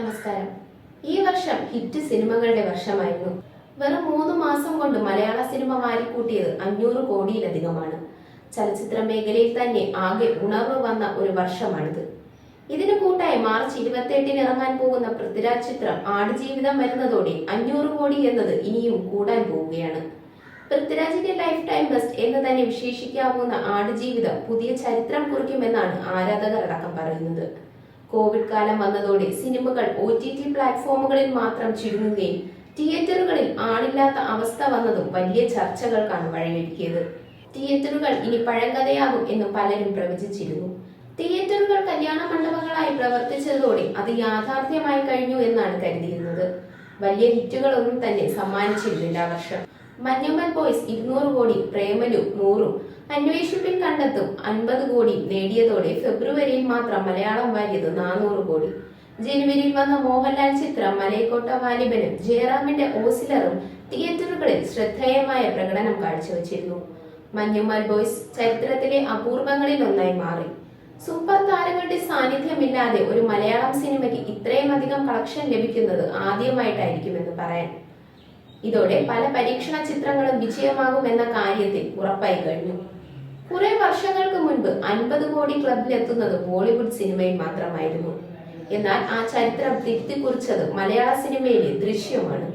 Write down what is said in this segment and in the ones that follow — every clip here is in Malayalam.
നമസ്കാരം. ഈ വർഷം ഹിറ്റ് സിനിമകളുടെ വർഷമായിരുന്നു. വെറും മൂന്ന് മാസം കൊണ്ട് മലയാള സിനിമ വാരിക്കൂട്ടിയത് അഞ്ഞൂറ് കോടിയിലധികമാണ്. ചലച്ചിത്ര മേഖലയിൽ തന്നെ ആകെ ഉണർവ് വന്ന ഒരു വർഷമാണിത്. ഇതിനു കൂട്ടായി മാർച്ച് ഇരുപത്തിയെട്ടിന് ഇറങ്ങാൻ പോകുന്ന പൃഥ്വിരാജ് ചിത്രം ആടുജീവിതം വരുന്നതോടെ അഞ്ഞൂറ് കോടി എന്നത് ഇനിയും കൂടാൻ പോവുകയാണ്. പൃഥ്വിരാജിന്റെ ലൈഫ് ടൈം ബെസ്റ്റ് എന്ന് തന്നെ വിശേഷിക്കാവുന്ന ആടുജീവിതം പുതിയ ചരിത്രം കുറിക്കുമെന്നാണ് ആരാധകർ അടക്കം പറയുന്നത്. കോവിഡ് കാലം വന്നതോടെ സിനിമകൾ ഒ ടി ടി പ്ലാറ്റ്ഫോമുകളിൽ മാത്രം ചുരുങ്ങുകയും തിയേറ്ററുകളിൽ ആളില്ലാത്ത അവസ്ഥ വന്നതും വലിയ ചർച്ചകൾക്കാണ് വഴിയൊരുക്കിയത്. തിയേറ്ററുകൾ ഇനി പഴങ്കഥയാകും എന്ന് പലരും പ്രവചിച്ചിരുന്നു. തിയേറ്ററുകൾ കല്യാണ മണ്ഡപങ്ങളായി പ്രവർത്തിച്ചതോടെ അത് യാഥാർത്ഥ്യമായി കഴിഞ്ഞു എന്നാണ് കരുതിയിരുന്നത്. വലിയ ഹിറ്റുകളൊന്നും തന്നെ സമ്മാനിച്ചിരുന്നില്ല വർഷം. മഞ്ഞമ്മൽ ബോയ്സ് ഇരുന്നൂറ് കോടി പ്രേമലു നൂറും അന്വേഷിപ്പിൻ കണ്ടെത്തും. അൻപത് കോടി നേടിയതോടെ ഫെബ്രുവരിയിൽ മാത്രം മലയാളം വാരിയത് നാനൂറ് കോടി. ജനുവരിയിൽ വന്ന മോഹൻലാൽ ചിത്രം മലയക്കോട്ട വാലിബനും ജയറാമിന്റെ ഓസിലറും തിയേറ്ററുകളിൽ ശ്രദ്ധേയമായ പ്രകടനം കാഴ്ചവെച്ചിരുന്നു. മഞ്ഞുമാൽ ബോയ്സ് ചരിത്രത്തിലെ അപൂർവങ്ങളിൽ ഒന്നായി മാറി. സൂപ്പർ താരങ്ങളുടെ സാന്നിധ്യമില്ലാതെ ഒരു മലയാളം സിനിമയ്ക്ക് ഇത്രയും അധികം കളക്ഷൻ ലഭിക്കുന്നത് ആദ്യമായിട്ടായിരിക്കുമെന്ന് പറയാൻ. ഇതോടെ പല പരീക്ഷണ ചിത്രങ്ങളും വിജയമാകുമെന്ന കാര്യത്തിൽ ഉറപ്പായി കഴിഞ്ഞു. കുറെ വർഷങ്ങൾക്ക് മുൻപ് അൻപത് കോടി ക്ലബിലെത്തുന്നത് ബോളിവുഡ് സിനിമയിൽ മാത്രമായിരുന്നു. എന്നാൽ ആ ചരിത്രം തിരുത്തിക്കുറിച്ചത് മലയാള സിനിമയിലെ ദൃശ്യമാണ്.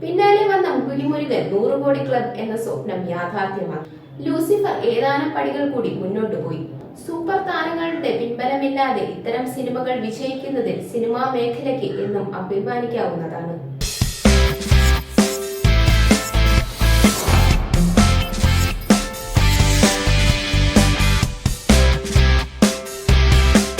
പിന്നാലെ വന്ന പുലിമുരുകൻ നൂറ് കോടി ക്ലബ് എന്ന സ്വപ്നം യാഥാർത്ഥ്യമാക്കി. ലൂസിഫർ ഏതാനും പടികൾ കൂടി മുന്നോട്ട് പോയി. സൂപ്പർ താരങ്ങളുടെ പിൻബലമില്ലാതെ ഇത്തരം സിനിമകൾ വിജയിക്കുന്നതിൽ സിനിമാ മേഖലയ്ക്ക് എന്നും അഭിമാനിക്കാവുന്നതാണ്.